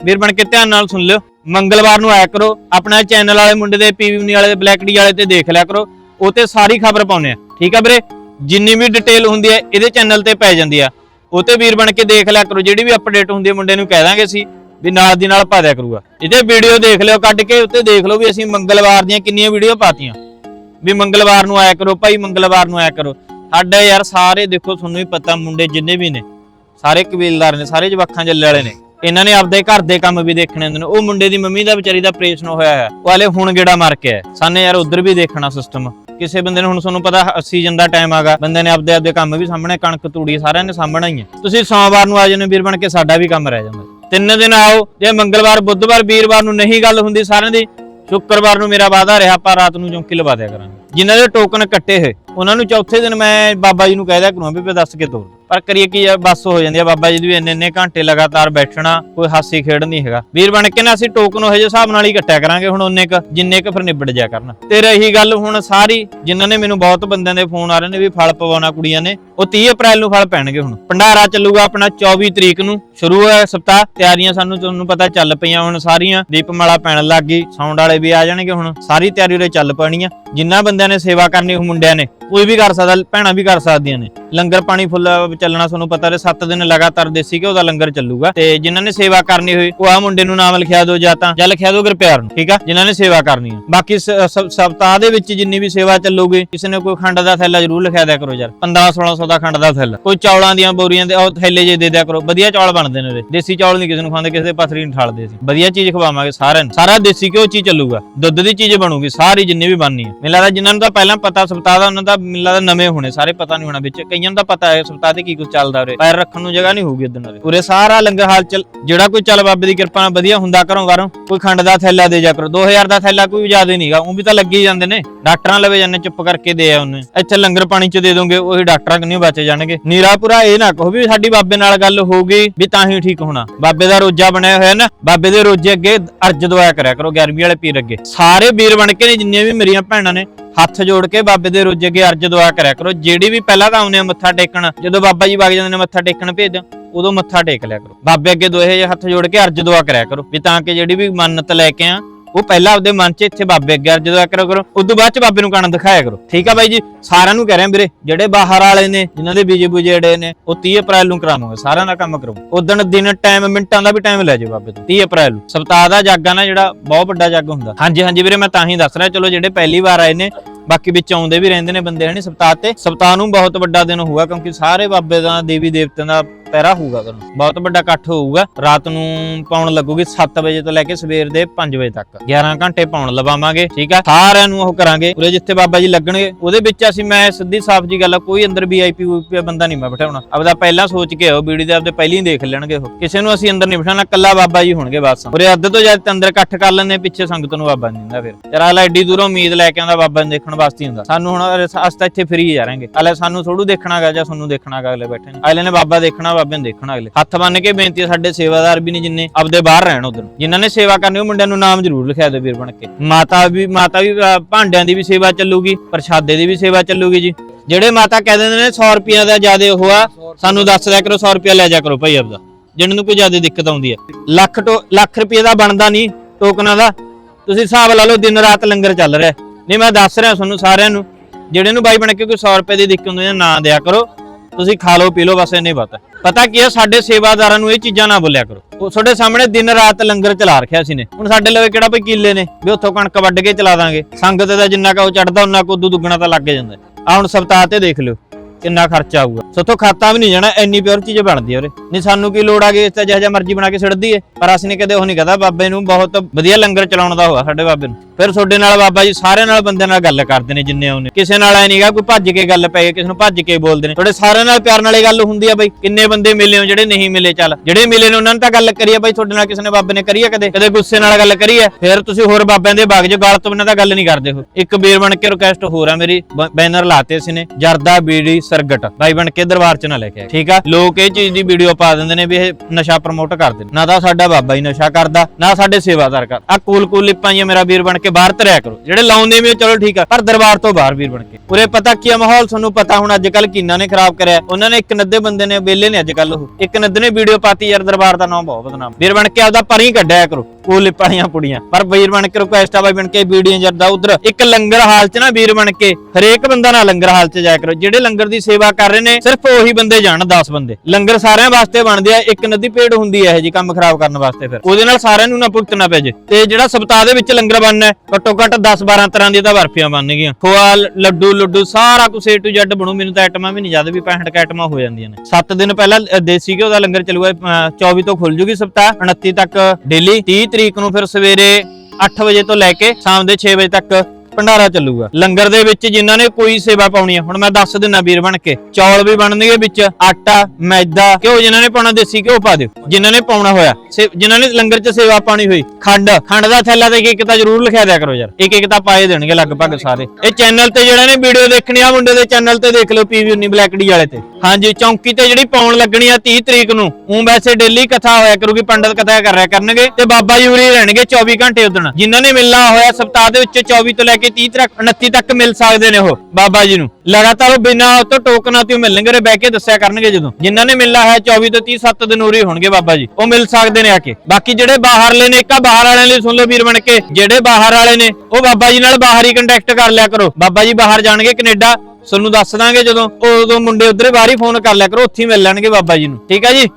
ਵੀਰ ਬਣ ਕੇ ਧਿਆਨ ਨਾਲ ਸੁਣ ਲਿਓ। ਮੰਗਲਵਾਰ ਨੂੰ ਆਇਆ ਕਰੋ, ਆਪਣਾ ਚੈਨਲ ਵਾਲੇ ਮੁੰਡੇ ਦੇ ਪੀਵੀ ਵਾਲੇ ਦੇ ਬਲੈਕ ਡੀ ਵਾਲੇ ਤੇ ਦੇਖ ਲਿਆ ਕਰੋ। ਉਹ ਤੇ ਸਾਰੀ ਖਬਰ ਪਾਉਨੇ ਆ। ਠੀਕ ਆ ਵੀਰੇ? ਜਿੰਨੀ ਵੀ ਡਿਟੇਲ ਹੁੰਦੀ ਹੈ ਇਹਦੇ ਚੈਨਲ ਤੇ ਪੈ ਜਾਂਦੀ ਆ। ਉਹ ਤੇ ਵੀਰ ਬਣ ਕੇ ਦੇਖ ਲਿਆ ਕਰੋ, ਜਿਹੜੀ ਵੀ ਅਪਡੇਟ ਹੁੰਦੀ ਹੈ ਮੁੰਡੇ ਨੂੰ ਕਹਿ ਦਾਂਗੇ ਅਸੀਂ, ਵੀ ਨਾਲ ਦੀ ਨਾਲ ਪਾ ਦਿਆ ਕਰੂਗਾ। ਇਹਦੇ ਵੀਡੀਓ ਦੇਖ ਲਿਓ, ਕੱਢ ਕੇ ਉੱਤੇ ਦੇਖ ਲਓ ਵੀ ਅਸੀਂ ਮੰਗਲਵਾਰ ਦੀਆਂ ਕਿੰਨੀਆਂ ਵੀਡੀਓ ਪਾਤੀਆਂ। ਵੀ ਮੰਗਲਵਾਰ ਨੂੰ ਆਇਆ ਕਰੋ, ਭਾਈ ਮੰਗਲਵਾਰ ਨੂੰ ਆਇਆ ਕਰੋ। ਸਾਡੇ ਯਾਰ ਸਾਰੇ ਦੇਖੋ, ਤੁਹਾਨੂੰ ਵੀ ਪਤਾ, ਮੁੰਡੇ ਜਿੰਨੇ ਵੀ ਨੇ, ਸਾਰੇ ਕਬੀਲਦਾਰ ਨੇ, ਸਾਰੇ ਜਵਾਖਾਂ ਜੱਲੇ ਵਾਲੇ ਨੇ। ਇਹਨਾਂ ਨੇ ਆਪਦੇ ਘਰ ਦੇ ਕੰਮ ਵੀ ਦੇਖਣੇ ਹੁੰਦੇ ਨੇ। ਉਹ ਮੁੰਡੇ ਦੀ ਮੰਮੀ ਦਾ ਵਿਚਾਰੀ ਦਾ ਆਪਰੇਸ਼ਨ ਹੋਇਆ ਹੈ। ਉਹ ਹਲੇ ਹੁਣ ਗੇੜਾ ਮਾਰ ਕੇ ਆਇਆ। ਸਾਨੇ ਯਾਰ ਉਧਰ ਵੀ ਦੇਖਣਾ ਸਿਸਟਮ ਕਿਸੇ ਬੰਦੇ ਨੂੰ ਹੁਣ ਤੁਹਾਨੂੰ ਪਤਾ ਸੀਜ਼ਨ ਦਾ ਟਾਈਮ ਆਗਾ ਬੰਦੇ ਨੇ ਆਪਦੇ ਆਪਦੇ ਕੰਮ ਵੀ ਸਾਹਮਣੇ, ਕਣਕ ਤੂੜੀ ਸਾਰਿਆਂ ਨੇ ਸਾਹਮਣਾ ਹੀ ਹੈ। ਤੁਸੀਂ ਸੋਮਵਾਰ ਨੂੰ ਆ ਜਾਂਦੇ ਵੀਰ ਬਣ ਕੇ, ਸਾਡਾ ਵੀ ਕੰਮ ਰਹਿ ਜਾਂਦਾ। ਤਿੰਨ ਦਿਨ ਆਓ, ਜੇ ਮੰਗਲਵਾਰ, ਬੁੱਧਵਾਰ, ਵੀਰਵਾਰ ਨੂੰ ਨਹੀਂ ਗੱਲ ਹੁੰਦੀ ਸਾਰਿਆਂ ਦੀ, ਸ਼ੁੱਕਰਵਾਰ ਨੂੰ ਮੇਰਾ ਵਾਅਦਾ ਰਿਹਾ, ਆਪਾਂ ਰਾਤ ਨੂੰ ਚੌਂਕੀ ਲਵਾ ਦਿਆ ਕਰਾਂਗੇ। ਜਿਨ੍ਹਾਂ ਦੇ ਟੋਕਨ ਕੱਟੇ ਹੋਏ, ਉਹਨਾਂ ਨੂੰ ਚੌਥੇ ਦਿਨ ਮੈਂ ਬਾਬਾ ਜੀ ਨੂੰ ਕਹਿ ਦਿਆ ਕਰੂੰ ਵੀ ਦੱਸ ਕੇ ਤੋਰ ਪਰ ਕਰੀਏ ਕੀ ਆ, ਬੱਸ ਹੋ ਜਾਂਦੀ ਆ। ਬਾਬਾ ਜੀ ਦੀ ਵੀ ਇੰਨੇ ਇੰਨੇ ਘੰਟੇ ਲਗਾਤਾਰ ਬੈਠਣਾ ਕੋਈ ਹਾਸੀ ਖੇਡ ਨਹੀਂ ਹੈਗਾ। ਵੀਰ ਬਣ ਕੇ ਨਾ ਅਸੀਂ ਟੋਕਨ ਉਹ ਜਿਹੇ ਹਿਸਾਬ ਨਾਲ ਹੀ ਕੱਟਿਆ ਕਰਾਂਗੇ ਹੁਣ ਉਹਨੇ ਕ ਜਿੰਨੇ ਕ ਫਿਰ ਨਿਬੜ ਜਾ ਕਰਨ। ਤੇ ਰਹੀ ਗੱਲ ਹੁਣ ਸਾਰੀ ਜਿਨ੍ਹਾਂ ਨੇ ਮੈਨੂੰ ਬਹੁਤ ਬੰਦਿਆਂ ਦੇ ਫੋਨ ਆ ਰਹੇ ਨੇ ਵੀ ਫਲ ਪਵਾਉਣਾ ਕੁੜੀਆਂ ਨੇ ਉਹ 30 ਅਪ੍ਰੈਲ ਨੂੰ ਫਲ ਪੈਣਗੇ ਹੁਣ। ਭੰਡਾਰਾ ਚੱਲੂਗਾ ਆਪਣਾ 24 ਤਰੀਕ ਨੂੰ ਸ਼ੁਰੂ ਹੋਇਆ ਸਪਤਾਹ ਤਿਆਰੀਆਂ ਸਾਨੂੰ ਤੁਹਾਨੂੰ ਪਤਾ ਚੱਲ ਪਈਆਂ ਹੁਣ ਸਾਰੀਆਂ ਦੀਪਮਾਲਾ ਪੈਣ ਲੱਗ ਗਈ ਸਾਊਂਡ ਵਾਲੇ ਵੀ ਆ ਜਾਣਗੇ ਹੁਣ ਸਾਰੀ ਤਿਆਰੀ ਉਰੇ ਚੱਲ ਪੈਣੀ ਆ। ਜਿੰਨਾ ਬੰਦਿਆਂ ਨੇ ਸੇਵਾ ਕਰਨੀ ਉਹ ਮੁੰਡਿਆਂ ਨੇ ਕੋਈ ਵੀ ਕਰ ਸਕਦਾ ਭੈਣਾਂ ਵੀ ਕਰ ਸਕਦੀਆਂ ਨੇ। ਲੰਗਰ ਪਾਣੀ ਫੁੱਲ ਚੱਲਣਾ ਤੁਹਾਨੂੰ ਪਤਾ ਰੇ 7 ਦਿਨ ਲਗਾਤਾਰ ਦੇਸੀ ਘਿਓ ਦਾ ਲੰਗਰ ਚੱਲੂਗਾ ਤੇ ਜਿਨ੍ਹਾਂ ਨੇ ਸੇਵਾ ਕਰਨੀ ਹੋਈ, ਉਹ ਆ ਮੁੰਡੇ ਨੂੰ ਨਾਮ ਲਿਖਿਆ ਦਿਓ ਜਾਂ ਤਾਂ, ਜਾਂ ਲਿਖਿਆ ਦਿਓ ਗੁਰਪਿਆਰ ਨੂੰ, ਠੀਕ ਆ? ਜਿਨ੍ਹਾਂ ਨੇ ਸੇਵਾ ਕਰਨੀ ਆ। ਬਾਕੀ ਸਪਤਾਹ ਦੇ ਵਿੱਚ ਜਿੰਨੀ ਵੀ ਸੇਵਾ ਚੱਲੂਗੀ, ਕਿਸੇ ਨੇ ਕੋਈ ਖੰਡ ਦਾ ਥੈਲਾ ਜ਼ਰੂਰ ਲਿਖਿਆ ਦਿਆ ਕਰੋ ਯਾਰ। 15 1600 ਦਾ ਖੰਡ ਦਾ ਥੈਲਾ। ਕੋਈ ਚੌਲਾਂ ਦੀਆਂ ਬੋਰੀਆਂ ਦੇ, ਉਹ ਥੈਲੇ ਜੇ ਦੇ ਦਿਆ ਕਰੋ। ਵਧੀਆ ਚੌਲ ਬਣਦੇ ਨੇ ਦੇਸੀ ਚੌਲ ਨਹੀਂ ਕਿਸੇ ਨੂੰ ਖਾਂਦੇ, ਕਿਸੇ ਦੇ ਪਥਰੀ ਨਹੀਂ ਠਾਲਦੇ ਸੀ। ਵਧੀਆ ਚੀਜ਼ ਖਵਾਵਾਂਗੇ ਸਾਰਿਆਂ ਨੂੰ। ਸਾਰਾ ਦੇਸੀ ਘਿਓ ਚੀਜ਼ ਚੱਲੂਗਾ। ਦੁੱਧ ਦੀ ਚੀਜ਼ ਬਣੂਗੀ, ਸਾਰੀ ਜਿੰਨੀ ਵੀ ਬਣਨੀ ਹੈ ਮੈਨੂੰ ਲੱਗਦਾ ਜਿਨ੍ਹਾਂ ਨੂੰ ਤਾਂ ਪਹਿਲਾਂ ਪਤਾ ਸਪਤਾਹ ਦਾ ਉਹਨਾਂ ਦਾ, ਮੈਨੂੰ ਲੱਗਦਾ ਨਵੇਂ ਹੋਣੇ, ਸਾਰੇ ਪਤਾ ਨਹੀਂ ਹੋਣਾ ਵਿੱਚ। ਕਈਆਂ ਨੂੰ ਤਾਂ ਪਤਾ ਹੈ ਸਪਤਾਹ ਦੇ ਕੀ ਕੁਝ ਚੱਲਦਾ ਉਰੇ? ਪੈਰ ਰੱਖਣ ਨੂੰ ਜਗ੍ਹਾ ਨਹੀਂ ਹੋਊਗੀ ਉਦੋਂ ਉਰੇ ਉਰੇ ਸਾਰਾ ਲੰਗਰ ਹਾਲ ਚੱਲ, ਜਿਹੜਾ ਕੋਈ ਚੱਲ ਬਾਬੇ ਦੀ ਕਿਰਪਾ ਨਾਲ ਵਧੀਆ ਹੁੰਦਾ ਘਰੋਂ ਬਾਹਰੋਂ ਕੋਈ ਖੰਡ ਦਾ ਥੈਲਾ ਦੇ ਜਾ ਕਰੋ। 2000 ਦਾ ਥੈਲਾ ਕੋਈ ਜ਼ਿਆਦਾ ਨਹੀਂਗਾ ਉਹ ਵੀ ਤਾਂ ਲੱਗੇ ਜਾਂਦੇ ਨੇ। ਡਾਕਟਰਾਂ ਲਵੇ ਜਾਂਦੇ, ਚੁੱਪ ਕਰਕੇ ਦੇ ਆ ਉਹਨੇ ਇੱਥੇ ਲੰਗਰ ਪਾਣੀ ਚ ਦੇ ਦੋਗੇ, ਉਹੀ ਡਾਕਟਰਾਂ ਕਨੀ ਬਚ ਜਾਣਗੇ। ਨੀਰਾਪੁਰਾ ਇਹ ਨਾ ਕਹੋ ਵੀ ਸਾਡੀ ਬਾਬੇ ਨਾਲ ਗੱਲ ਹੋਊਗੀ, ਵੀ ਤਾਂ ਹੀ ਠੀਕ ਹੋਣਾ। ਬਾਬੇ ਦਾ ਰੋਜਾ ਬਣਿਆ ਹੋਇਆ ਨਾ, ਬਾਬੇ ਦੇ ਰੋਜੇ ਅੱਗੇ ਅਰਜ ਦਵਾਇਆ ਕਰਿਆ ਕਰੋ 11ਵੀਂ ਵਾਲੇ ਪੀਰ ਅੱਗੇ। ਸਾਰੇ ਵੀਰ ਬਣ ਕੇ ਨੇ, ਜਿੰਨੀਆਂ ਵੀ ਮੇਰੀਆਂ ਭੈਣਾਂ ਨੇ ਹੱਥ ਜੋੜ ਕੇ ਬਾਬੇ ਦੇ ਰੋਜੇ ਅੱਗੇ ਅਰਜ ਦੁਆ ਕਰਿਆ ਕਰੋ। ਜਿਹੜੀ ਵੀ ਪਹਿਲਾਂ ਤਾਂ ਆਉਂਦੇ ਆ, ਮੱਥਾ ਟੇਕਣ, ਜਦੋਂ ਬਾਬਾ ਜੀ ਵਗ ਜਾਂਦੇ ਨੇ, ਮੱਥਾ ਟੇਕਣ ਭੇਜ ਉਦੋਂ ਮੱਥਾ ਟੇਕ ਲਿਆ ਕਰੋ। ਬਾਬੇ ਅੱਗੇ ਦੋਹੇ ਹੱਥ ਜੋੜ ਕੇ ਅਰਜ ਦੁਆ ਕਰਿਆ ਕਰੋ ਵੀ ਤਾਂ ਕਿ ਜਿਹੜੀ ਵੀ ਮੰਨਤ ਲੈ ਕੇ ਆ ਉਹ ਪਹਿਲਾਂ ਆਪਦੇ ਮਨ 'ਚ ਇੱਥੇ ਬਾਬੇ ਅੱਗੇ ਅਰਜ ਦੁਆ ਕਰਿਆ ਕਰੋ, ਉਦੋਂ ਬਾਅਦ 'ਚ ਬਾਬੇ ਨੂੰ ਕਣ ਦਿਖਾਇਆ ਕਰੋ। ਠੀਕ ਆ ਬਾਈ ਜੀ? ਸਾਰਿਆਂ ਨੂੰ ਕਹਿ ਰਿਹਾ ਵੀਰੇ, ਜਿਹੜੇ ਬਾਹਰ ਵਾਲੇ ਨੇ, ਜਿਨ੍ਹਾਂ ਦੇ ਬੀਜੇ ਬੂਜੇ ਏੜੇ ਨੇ, ਉਹ 30 ਅਪ੍ਰੈਲ ਨੂੰ ਕਰਾਵਾਂਗੇ ਸਾਰਿਆਂ ਦਾ ਕੰਮ ਕਰੋ। ਉਦੋਂ ਦਿਨ ਟਾਈਮ ਮਿੰਟਾਂ ਦਾ ਵੀ ਟਾਈਮ ਲੈ ਜਾਓ ਬਾਬੇ ਤੋਂ 30 ਅਪ੍ਰੈਲ ਨੂੰ। ਸਪਤਾਹ ਦਾ ਜੱਗ ਆ ਨਾ, ਜਿਹੜਾ ਬਹੁਤ ਵੱਡਾ ਜੱਗ ਹੁੰਦਾ। ਹਾਂਜੀ ਹਾਂਜੀ ਵੀਰੇ, ਮੈਂ ਤਾਂ ਹੀ ਦੱਸ ਰਿਹਾ, ਚਲੋ ਜਿਹੜੇ ਪਹਿਲੀ ਵਾਰ ਆਏ ਨੇ, ਬਾਕੀ ਵਿੱਚ ਆਉਂਦੇ ਵੀ ਰਹਿੰਦੇ ਨੇ ਬੰਦੇ ਹਣੀ ਸਪਤਾਹ ਤੇ। ਸਪਤਾਹ ਨੂੰ ਬਹੁਤ ਵੱਡਾ ਦਿਨ ਹੋਊਗਾ, ਕਿਉਂਕਿ ਸਾਰੇ ਬਾਬੇ ਦਾ ਦੇਵੀ ਦੇਵਤਿਆਂ ਦਾ ਪਹਿਰਾ ਹੋਊਗਾ ਕਰਨ ਬਹੁਤ ਵੱਡਾ ਇਕੱਠ ਹੋਊਗਾ। ਰਾਤ ਨੂੰ ਪਾਉਣ ਲੱਗੂਗੀ 7 ਵਜੇ ਤੋਂ ਲੈ ਕੇ ਸਵੇਰ ਦੇ 5 ਵਜੇ ਤੱਕ। 11 ਘੰਟੇ ਪਾਉਣ ਲਵਾਵਾਂਗੇ, ਠੀਕ ਆ? ਸਾਰਿਆਂ ਨੂੰ ਉਹ ਕਰਾਂਗੇ। ਉਰੇ ਜਿੱਥੇ ਬਾਬਾ ਜੀ ਲੱਗਣਗੇ, ਉਹਦੇ ਵਿੱਚ ਅਸੀਂ ਮੈਂ ਸਿੱਧੀ ਸਾਫ਼ ਜੀ ਗੱਲ ਕੋਈ ਅੰਦਰ ਵੀਆਈਪੀ ਵੀ ਬੰਦਾ ਨਹੀਂ ਮੈਂ ਬਿਠਾਉਣਾ। ਆਪਦਾ ਪਹਿਲਾਂ ਸੋਚ ਕੇ ਆਓ, ਬੀੜੀ ਦੇ ਆਪਦੇ ਪਹਿਲਾਂ ਹੀ ਦੇਖ ਲੈਣਗੇ ਉਹ। ਕਿਸੇ ਨੂੰ ਅਸੀਂ ਅੰਦਰ ਨਹੀਂ ਬਿਠਾਉਣਾ ਕੱਲਾ ਬਾਬਾ ਜੀ ਹੋਣਗੇ ਬਸ। ਉਰੇ ਅੱਧ ਤੋਂ ਜ਼ਿਆਦਾ ਅੰਦਰ ਇਕੱਠ ਕਰ ਲੈਂਦੇ, ਪਿੱਛੇ ਸੰਗਤ ਨੂੰ ਬਾਬਾ ਨਹੀਂ ਦਿੰਦਾ ਫਿਰ। ਯਾਰ ਆਲਾ ਐਡੀ ਦੂਰੋਂ ਉਮੀਦ ਲੈ ਕੇ ਆਉਂਦਾ ਬਾਬਾ ਨੂੰ ਦੇਖਣ ਵਾਸਤੇ ਹੁੰਦਾ। ਸਾਨੂੰ ਹੁਣ ਅਸਤਾ ਇੱਥੇ ਫਰੀ ਜਾ ਰਾਂਗੇ ਆਲੇ ਸਾਨੂੰ ਥੋੜੂ ਦੇਖਣਾਗਾ ਜਾਂ ਤੁਹਾਨੂੰ ਦੇਖਣਾਗਾ ਅਗਲੇ ਬੈਠੇ ਨੇ। ਅਗਲੇ ਨੇ ਬਾਬਾ ਦੇਖਣਾ ਬਾਬੇ ਨੂੰ ਦੇਖਣਾ ਅਗਲੇ। ਹੱਥ ਬੰਨ ਕੇ ਬੇਨਤੀ ਹੈ ਸਾਡੇ ਸੇਵਾਦਾਰ ਵੀ ਨੇ ਜਿੰਨੇ ਆਪਦੇ ਬਾਹਰ ਰਹਿਣ ਉਧਰ ਜਿਨ੍ਹਾਂ ਨੇ ਸੇਵਾ ਕਰਨੀ ਉਹ ਮੁੰਡਿਆਂ ਨੂੰ ਨਾਮ ਜ਼ਰੂਰ ਲਿਖਿਆ ਦਿਓ ਵੀਰ ਬਣ ਕੇ। ਮਾਤਾ ਵੀ ਮਾਤਾ ਵੀ ਅਹ, ਭਾਂਡਿਆਂ ਦੀ ਵੀ ਸੇਵਾ ਚੱਲੂਗੀ ਪ੍ਰਸ਼ਾਦੇ ਦੀ ਵੀ ਸੇਵਾ ਚੱਲੂਗੀ ਜੀ। ਜਿਹੜੇ ਮਾਤਾ ਕਹਿ ਦਿੰਦੇ ਨੇ 100 ਰੁਪਿਆ ਦਾ ਜ਼ਿਆਦਾ ਉਹ ਆ ਸਾਨੂੰ ਦੱਸ ਦਿਆ ਕਰੋ 100 ਰੁਪਿਆ ਲੈ ਜਾ ਕਰੋ ਭਾਈ ਆਪਦਾ। ਜਿਹਨਾਂ ਨੂੰ ਕੋਈ ਜ਼ਿਆਦਾ ਦਿੱਕਤ ਆਉਂਦੀ ਹੈ ਲੱਖ ਟੋ ਲੱਖ ਰੁਪਏ ਦਾ ਬਣਦਾ ਨਹੀਂ ਟੋਕਨਾਂ ਦਾ। ਤੁਸੀਂ ਹਿਸਾਬ ਲਾ ਲਓ ਦਿਨ ਰਾਤ ਲੰਗਰ ਚੱਲ ਰਿਹਾ। ਹੈ। ਨਹੀਂ ਮੈਂ ਦੱਸ ਰਿਹਾ ਤੁਹਾਨੂੰ ਸਾਰਿਆਂ ਨੂੰ। ਜਿਹੜੇ ਨੂੰ ਬਾਈ ਬਣ ਕੇ ਕੋਈ 100 ਰੁਪਏ ਦੀ ਦਿੱਕਤ ਹੁੰਦੀ ਹੈ ਨਾ ਦਿਆ ਕਰੋ। ਤੁਸੀਂ ਖਾ ਲਓ, ਪੀ ਲਓ, ਬਸ ਇੰਨੇ ਬਾਤ ਹੈ। ਪਤਾ ਕੀ ਹੈ, ਸਾਡੇ ਸੇਵਾਦਾਰਾਂ ਨੂੰ ਇਹ ਚੀਜ਼ਾਂ ਨਾ ਬੋਲਿਆ ਕਰੋ। ਉਹ ਤੁਹਾਡੇ ਸਾਹਮਣੇ ਦਿਨ ਰਾਤ ਲੰਗਰ ਚਲਾ ਰੱਖਿਆ ਸੀ ਨੇ। ਹੁਣ ਸਾਡੇ ਲਵੇ ਕਿਹੜਾ ਕੋਈ ਕੀਲੇ ਨੇ, ਵੀ ਉੱਥੋਂ ਕਣਕ ਵੱਢ ਕੇ ਚਲਾ ਦਾਂਗੇ। ਸੰਗਤ ਦਾ ਜਿੰਨਾ ਕਾ ਉਹ ਚੜਦਾ ਉਹਨਾਂ ਕੋ ਉਦੋਂ ਦੁੱਗਣਾ ਤਾਂ ਲੱਗ ਜਾਂਦਾ ਆ ਹੁਣ ਸਪਤਾਹ ਤੇ ਦੇਖ ਲਿਓ, ਕਿੰਨਾ ਖਰਚਾ ਆਊਗਾ। ਸੋਥੋਂ ਖਾਤਾ ਵੀ ਨਹੀਂ ਜਾਣਾ, ਇੰਨੀ ਪਿਓਰ ਚੀਜ਼ ਬਣਦੀ ਹੈ ਉਰੇ। ਨਹੀਂ ਸਾਨੂੰ ਕੀ ਲੋੜ ਆ ਗਈ ਇਸ ਤੇ ਜਿਹੋ ਜਿਹਾ ਮਰਜ਼ੀ ਬਣਾ ਕੇ ਛੱਡਦੀ ਏ। ਪਰ ਅਸੀਂ ਨੇ ਕਦੇ ਉਹ ਨਹੀਂ ਕਹਦਾ ਬਾਬੇ ਨੂੰ ਬਹੁਤ ਵਧੀਆ ਲੰਗਰ ਚਲਾਉਣ ਦਾ ਹੋਆ ਸਾਡੇ ਬਾਬੇ ਨੂੰ। ਫਿਰ ਤੁਹਾਡੇ ਨਾਲ ਬਾਬਾ ਜੀ ਸਾਰਿਆਂ ਨਾਲ ਬੰਦਿਆਂ ਨਾਲ ਗੱਲ ਕਰਦੇ ਨੇ ਜਿੰਨੇ ਆਉਨੇ ਕਿਸੇ ਨਾਲ ਐ ਨਹੀਂਗਾ ਕੋਈ ਭੱਜ ਕੇ ਗੱਲ ਪੈ ਗਈ, ਕਿਸੇ ਨੂੰ ਭੱਜ ਕੇ ਬੋਲਦੇ ਨੇ। ਤੁਹਾਡੇ ਸਾਰਿਆਂ ਨਾਲ ਪਿਆਰ ਨਾਲੇ ਗੱਲ ਹੁੰਦੀ ਆ ਬਈ, ਕਿੰਨੇ ਬੰਦੇ ਮਿਲੇ ਹੋ, ਜਿਹੜੇ ਨਹੀਂ ਮਿਲੇ, ਚੱਲ। ਜਿਹੜੇ ਮਿਲੇ ਨੇ ਉਹਨਾਂ ਨਾਲ ਤਾਂ ਗੱਲ ਕਰੀਏ ਬਈ, ਤੁਹਾਡੇ ਨਾਲ ਕਿਸੇ ਨੇ ਬਾਬੇ ਨੇ ਕਰੀਏ ਕਦੇ? ਕਦੇ ਗੁੱਸੇ ਨਾਲ ਗੱਲ ਕਰੀਏ ਫਿਰ ਤੁਸੀਂ ਹੋਰ ਬਾਬਿਆਂ ਦੇ ਬਾਗ 'ਚ ਗਾਲ ਤੋਂ ਬਿਨਾਂ ਤਾਂ ਗੱਲ ਨਹੀਂ ਕਰਦੇ ਹੋ। ਇੱਕ ਵੀਰ ਬਣ ਕੇ ਰਿਕੁਐਸਟ ਹੋਰ ਆ ਮੇਰੀ ਬੈਨਰ ਲਾਤੇ ਸੀ ਨੇ, ਜਰਦਾ ਬੀੜੀ ਸਰਗਟ। ਬਾਈ ਬਣ ਕੇ ਦਰਬਾਰ ਚ ਨਾ ਲੈ ਕੇ ਆਏ। ਠੀਕ ਆ? ਲੋਕ ਇਹ ਚੀਜ਼ ਦੀ ਵੀਡੀਓ ਪਾ ਦਿੰਦੇ ਨੇ ਵੀ ਇਹ ਨਸ਼ਾ ਪ੍ਰਮੋਟ ਕਰਦੇ ਨਾ। ਤਾਂ ਸਾਡਾ ਬਾਬਾ ਹੀ ਨਸ਼ਾ ਕਰਦਾ, ਨਾ ਸਾਡੇ ਸੇਵਾਦਾਰ ਕਰ। ਆ ਕੂਲ ਕੂਲ ਲਿਪਾਂ ਜਿਹੀਆਂ ਮੇਰਾ ਵੀਰ ਬਣ ਕੇ ਬਾਹਰ ਤਰਿਆ ਕਰੋ। ਜਿਹੜੇ ਲਾਉਂਦੇ ਵੀ ਚਲੋ ਠੀਕ ਆ, ਪਰ ਦਰਬਾਰ ਤੋਂ ਬਾਹਰ ਵੀਰ ਬਣ ਕੇ। ਉਰੇ ਪਤਾ ਕੀ ਆ ਮਾਹੌਲ? ਤੁਹਾਨੂੰ ਪਤਾ ਹੁਣ ਅੱਜ ਕੱਲ ਕਿੰਨਾ ਨੇ ਖਰਾਬ ਕਰਿਆ। ਉਹਨਾਂ ਨੇ ਇੱਕ ਨੱਦੇ ਬੰਦੇ ਨੇ ਵੇਲੇ ਨੇ ਅੱਜ ਕੱਲ ਉਹ। ਇੱਕ ਨੱਦੇ ਨੇ ਵੀਡੀਓ ਪਾਤੀ ਯਾਰ, ਦਰਬਾਰ ਦਾ ਨਾਮ ਬਹੁਤ ਬਦਨਾਮ। ਵੀਰ ਬਣ ਕੇ ਆਪਦਾ ਪਰੀ ਕੱਢਿਆ ਕਰੋ। ਕੂਲ ਲਿਪਾਂ ਦੀਆਂ ਪੁੜੀਆਂ। ਪਰ ਵੀਰ ਬਣ ਕੇ ਰਿਕੁਐਸਟ ਆ ਬਾਈ ਬਣ ਕੇ ਵੀਡੀਓ ਜਰਦਾ ਉਧਰ। ਇੱਕ ਲੰਗਰ ਹਾਲ ਚ ਨਾ ਵੀਰ ਬਣ ਕੇ ਹਰੇਕ ਬੰਦਾ ਨਾ ਲੰਗਰ ਹਾਲ ਚ ਜਾਇਆ ਕਰੋ। ਜਿਹੜੇ ਲੰਗਰ ਦੀ ਸੇਵਾ ਕਰ ਰਹੇ ਨੇ ਸਿਰਫ ਉਹੀ ਬੰਦੇ ਜਾਣ 10 ਬੰਦੇ। ਲੰਗਰ ਸਾਰਿਆਂ ਵਾਸਤੇ ਬਣਦੇ ਆ ਇੱਕ ਨਦੀ ਪੇੜ ਹੁੰਦੀ ਹੈ ਇਹ ਜੀ ਕੰਮ ਖਰਾਬ ਕਰਨ ਵਾਸਤੇ ਫਿਰ। ਉਹਦੇ ਨਾਲ ਸਾਰਿਆਂ ਨੂੰ ਨਾ ਭੁਗਤਣਾ ਪੈ ਜੇ। ਤੇ ਜਿਹੜਾ ਸਪਤਾਹ ਦੇ ਵਿੱਚ ਲੰਗਰ ਬਣਨਾ ਘੱਟੋ ਘੱਟ 10 12 ਤਰ੍ਹਾਂ ਦੀਆਂ ਤਾਂ ਬਰਫੀਆਂ ਬਣਨਗੀਆਂ। ਖੋਆ ਲ- ਲੱਡੂ ਲੱਡੂ ਸਾਰਾ ਕੁਝ ਏ ਟੂ Z ਬਣੂ। ਮੈਨੂੰ ਤਾਂ ਆਈਟਮਾਂ ਵੀ ਨਹੀਂ ਯਾਦ ਵੀ 65 ਕੁ ਆਈਟਮਾਂ ਹੋ ਜਾਂਦੀਆਂ ਨੇ। 7 ਦਿਨ ਪਹਿਲਾਂ ਦੇਸੀ ਘਿਓ ਦਾ ਲੰਗਰ ਚੱਲੂਗਾ ਅ, 24 ਤੋਂ ਖੁੱਲ ਜੂਗੀ ਸਪਤਾਹ 29 ਤੱਕ ਡੇਲੀ 30 ਤਰੀਕ ਨੂੰ ਫਿਰ ਸਵੇਰੇ 8 ਵਜੇ ਤੋਂ ਲੈ ਕੇ ਸ਼ਾਮ ਦੇ 6 ਵਜੇ ਤੱਕ ਭੰਡਾਰਾ ਚੱਲੂਗਾ। ਲੰਗਰ ਦੇ ਵਿੱਚ ਜਿਨ੍ਹਾਂ ਨੇ ਕੋਈ ਸੇਵਾ ਪਾਉਣੀ ਹੈ ਹੁਣ ਮੈਂ ਦੱਸ ਦਿੰਨਾ ਵੀਰ ਬਣ ਕੇ, ਚੌਲ ਵੀ ਬਣਨਗੇ ਵਿੱਚ, ਆਟਾ, ਮੈਦਾ, ਘਿਓ, ਜਿਨ੍ਹਾਂ ਨੇ ਪਾਉਣਾ ਦੇਸੀ ਘਿਓ ਪਾ ਦਿਓ, ਜਿਨ੍ਹਾਂ ਨੇ ਪਾਉਣਾ ਹੋਇਆ, ਸੇ- ਜਿਨ੍ਹਾਂ ਨੇ ਲੰਗਰ 'ਚ ਸੇਵਾ ਪਾਣੀ ਹੋਈ, ਖੰਡ ਖੰਡ ਦਾ ਥੈਲਾ ਤੇ ਇੱਕ ਇੱਕ ਤਾਂ ਜ਼ਰੂਰ ਲਿਖਿਆ ਦਿਆ ਕਰੋ ਯਾਰ ਇੱਕ ਇੱਕ ਤਾਂ ਪਾਏ ਦੇਣਗੇ ਲਗਭਗ ਸਾਰੇ। ਇਹ ਚੈਨਲ ਤੇ ਜਿਹੜਾ ਨੇ ਵੀਡੀਓ ਦੇਖਣੀ ਆ ਮੁੰਡੇ ਦੇ ਚੈਨਲ ਤੇ ਦੇਖ ਲਿਓ ਪੀਵੀ 19 ਬਲੈਕ ਡੀ ਵਾਲੇ ਤੇ। ਹਾਂਜੀ, ਚੌਂਕੀ ਤੇ ਜਿਹੜੀ ਪਾਉਣ ਲੱਗਣੀ ਆ 30 ਤਰੀਕ ਨੂੰ ਉਹ ਵੈਸੇ ਡੇਲੀ ਕਥਾ ਹੋਇਆ ਕਰੂਗੀ, ਪੰਡਤ ਕਥਾ ਕਰ ਰਿਹਾ ਕਰਨਗੇ ਤੇ ਬਾਬਾ ਜੀ ਉਰੀ ਰਹਿਣਗੇ 24 ਘੰਟੇ ਉਦਣ ਜਿਨ੍ਹਾਂ ਨੇ ਮਿਲਣਾ ਹੋਇਆ ਸਪਤਾਹ ਦੇ ਵਿੱਚ 24 ਤੋਂ ਲੈ ਕੇ 30 ਤੱਕ 29 ਤੱਕ ਮਿਲ ਸਕਦੇ ਨੇ ਉਹ, ਬਾਬਾ ਜੀ ਨੂੰ। ਲਗਾਤਾਰ ਉਹ ਬਿਨਾਂ ਉਹ ਤੋਂ ਟੋਕਨਾਂ ਤੇ ਮਿਲਣਗੇ, ਉਰੇ ਬਹਿ ਕੇ ਦੱਸਿਆ ਕਰਨਗੇ ਜਦੋਂ। ਜਿਨ੍ਹਾਂ ਨੇ ਮਿਲਣਾ ਹੈ 24 ਤੋਂ 30 7 ਦਿਨ ਉਰੀ ਹੋਣਗੇ ਬਾਬਾ ਜੀ। ਉਹ ਮਿਲ ਸਕਦੇ ਨੇ ਆ ਕੇ। ਬਾਕੀ ਜਿਹੜੇ ਬਾਹਰਲੇ ਨੇ, ਇੱਕ ਬਾਹਰ ਵਾਲਿਆਂ ਲਈ ਸੁਣ ਲਓ ਵੀਰ ਬਣ ਕੇ, ਜਿਹੜੇ ਬਾਹਰ ਵਾਲੇ ਨੇ, ਉਹ ਬਾਬਾ ਜੀ ਨਾਲ ਬਾਹਰ ਹੀ ਕੰਟੈਕਟ ਕਰ ਲਿਆ ਕਰੋ। ਬਾਬਾ ਜੀ ਬਾਹਰ ਜਾਣਗੇ ਕੈਨੇਡਾ ਤੁਹਾਨੂੰ ਦੱਸ ਦਾਂਗੇ ਜਦੋਂ। ਉਦੋਂ ਮੁੰਡੇ ਉਧਰੇ ਬਾਹਰ ਹੀ ਫੋਨ ਕਰ ਲਿਆ ਕਰੋ, ਉੱਥੇ ਹੀ ਮਿਲ ਲੈਣਗੇ ਬਾਬਾ ਜੀ ਨੂੰ। ਠੀਕ ਹੈ ਜੀ?